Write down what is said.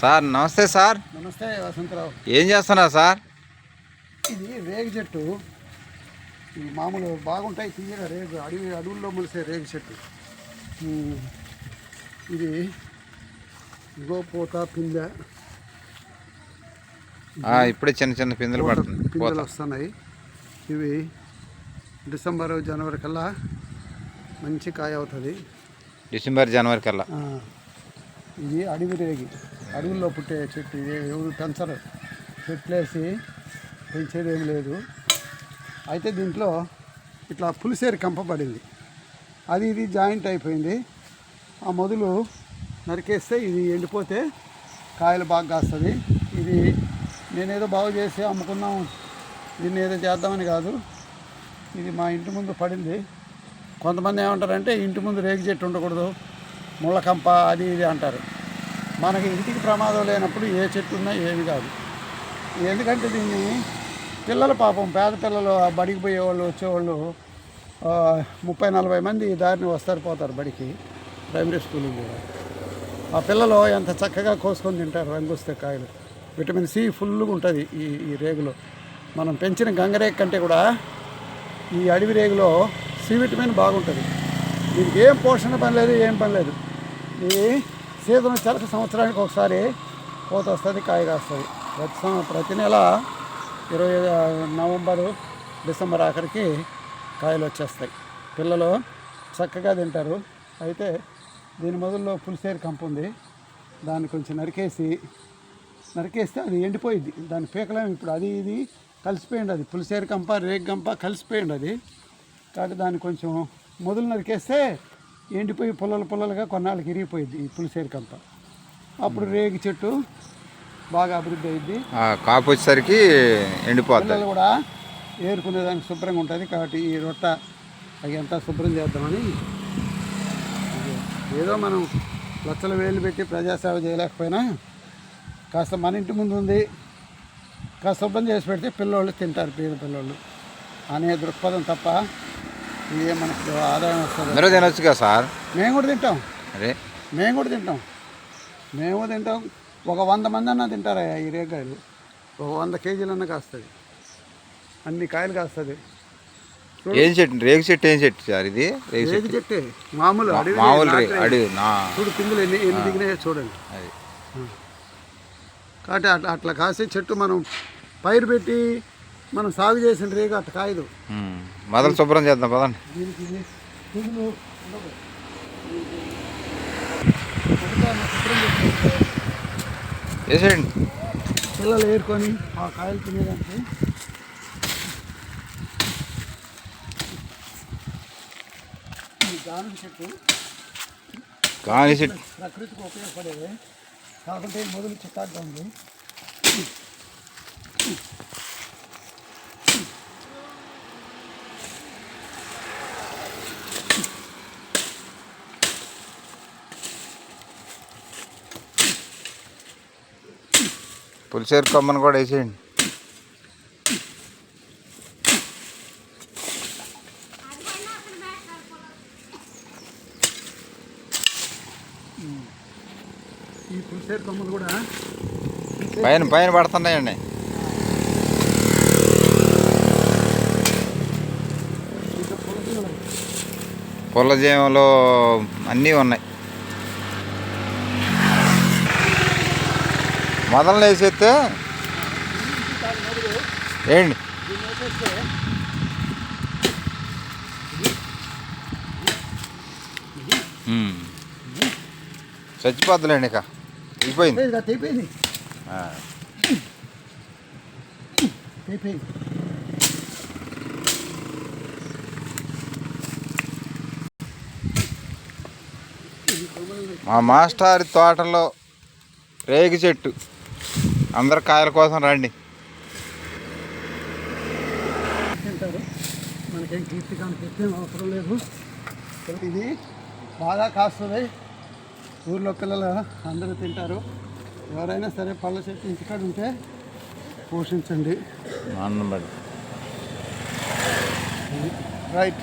Sir నమస్తే sir. నమస్తే వసంతరావు. ఏం చేస్తున్నారు సార్? ఇది రేగు చెట్టు. ఇది మామూలు బాగుంటాయి తీయగా రేగు అడవి అడవుల్లో మొలిసే రేగు చెట్టు. ఇది గోపోత పిందె. ఇప్పుడే చిన్న చిన్న పిందెలు పడుతుంది. పిందెలు వస్తున్నాయి. ఇవి డిసెంబర్ జనవరి కల్లా మంచి కాయ అవుతుంది. డిసెంబర్ జనవరి కల్లా. ఇది అడవి రేగి. అడవుల్లో పుట్టే చెట్టు ఇది. ఎవరు పెంచరు. చెట్లేసి పెంచేది ఏం లేదు. అయితే దీంట్లో ఇట్లా పులిసేరు కంపబడింది అది ఇది జాయింట్ అయిపోయింది. ఆ మొదలు నరికేస్తే ఇది ఎండిపోతే కాయలు బాగా కాస్తుంది. ఇది నేనేదో బాగు చేసి అమ్ముకుందాం దీన్ని ఏదో చేద్దామని కాదు. ఇది మా ఇంటి ముందు పడింది. కొంతమంది ఏమంటారంటే ఇంటి ముందు రేగి చెట్టు ఉండకూడదు. ముళ్ళకంప అది ఇది అంటారు. మనకి ఇంటికి ప్రమాదం లేనప్పుడు ఏ చెట్టు ఉన్నా ఏమి కాదు. ఎందుకంటే దీన్ని పిల్లల పాపం పేద పిల్లలు బడికి పోయేవాళ్ళు వచ్చేవాళ్ళు ముప్పై నలభై మంది ఈ దారిని వస్తారు పోతారు బడికి ప్రైమరీ స్కూల్కి కూడా. ఆ పిల్లలు ఎంత చక్కగా కోసుకొని తింటారు రంగుస్తే కాయలు. విటమిన్ సి ఫుల్గా ఉంటుంది ఈ ఈ రేగులో. మనం పెంచిన గంగరేగ కంటే కూడా ఈ అడవి రేగులో సి విటమిన్ బాగుంటుంది. దీనికి ఏం పోషణ పని లేదు ఏం పని లేదు. ఈ సీజన్ వచ్చాక సంవత్సరానికి ఒకసారి కోత వస్తుంది కాయ కాస్తుంది. ప్రతి సం- ప్రతి నెల ఇరవై నవంబరు డిసెంబర్ ఆఖరికి కాయలు వచ్చేస్తాయి. పిల్లలు చక్కగా తింటారు. అయితే దీని మొదల్లో పులిసేరు కంపు ఉంది. దాన్ని కొంచెం నరికేసి నరికేస్తే అది ఎండిపోయింది దాని పీకలేము ఇప్పుడు అది ఇది కలిసిపోయింది అది. పులిసేరు కంప రేగు కంప కలిసిపోయింది అది. కాబట్టి దాన్ని కొంచెం మొదలు నరికేస్తే ఎండిపోయి పుల్లలు పుల్లలుగా కొన్నాళ్ళకి ఇరిగిపోయింది ఈ పులిసేరు కంప. అప్పుడు రేగి చెట్టు బాగా అభివృద్ధి అయింది. కాపు వచ్చేసరికి ఎండిపోతుంది పిల్లలు కూడా ఏరుకునేదానికి శుభ్రంగా ఉంటుంది కాబట్టి ఈ రొట్ట అవి అంతా శుభ్రం చేద్దామని ఏదో మనం లక్షల వేలు పెట్టి ప్రజాసేవ చేయలేకపోయినా కాస్త మన ఇంటి ముందు ఉంది. కాస్త శుభ్రం చేసి పెడితే పిల్లోళ్ళు తింటారు పేద పిల్లోళ్ళు. అనే దృక్పథం తప్ప ఇదే మనకు ఆదాయం వస్తుంది. అందరూ తినొచ్చు కదా సార్? మేము కూడా తింటాం. అదే. మేము కూడా తింటాం. మేము తింటాం. ఒక వంద మంది అన్నా తింటారా ఈ రేగాయలు? ఒక వంద కేజీలన్నా కాస్తుంది. అన్ని కాయలు కాస్తుంది. ఏం చెట్టు? రేగు చెట్టు ఏం చెట్టు సార్ ఇది? రేగు రేగి చెట్టు. చెట్టే. మామూలు అడవి మామూలు రే నాటు రేగి. అడవి నా చూడు పిందులు ఎన్ని ఎన్ని దిగినాయో చూడండి. అది. కాబట్టి అట్లా అట్లా కాసే చెట్టు మనం పైరు పెట్టి మనం సాగు చేసిన రేగు అట్లా కాయదు. మొదలు శుభ్రం చేద్దాం పదండి. దీనికి వేసేయండి. పిల్లలు ఏరుకొని ఆ కాయలు తినేదానికి గానుగ చెట్టు కానీ చెట్టు. ప్రకృతికి ఉపయోగపడేది. కాకుంటే మొదలు చిక్కాగా ఉంది పులిసేరు కొమ్మను కూడా వేసేయండి. ఈ పులిసేరు కొమ్మలు కూడా పైన పైన పడుతున్నాయండి. పుల్లజీవంలో అన్నీ ఉన్నాయి. మొదలు వేసేస్తే ఏంటి. చచ్చిపోద్దులేండి ఇక. అయిపోయింది. మా మాస్టారి తోటలో రేగి చెట్టు. అందరు కాయల కోసం రండి. తింటారు. మనకేం కీర్తి కానీ కీర్తి అవసరం లేదు. ఇది బాగా కాస్తుంది. ఊర్లో పిల్లలు అందరూ తింటారు. ఎవరైనా సరే పళ్ళ చెట్టు ఇంటికాడ ఉంటే పోషించండి. రైట్.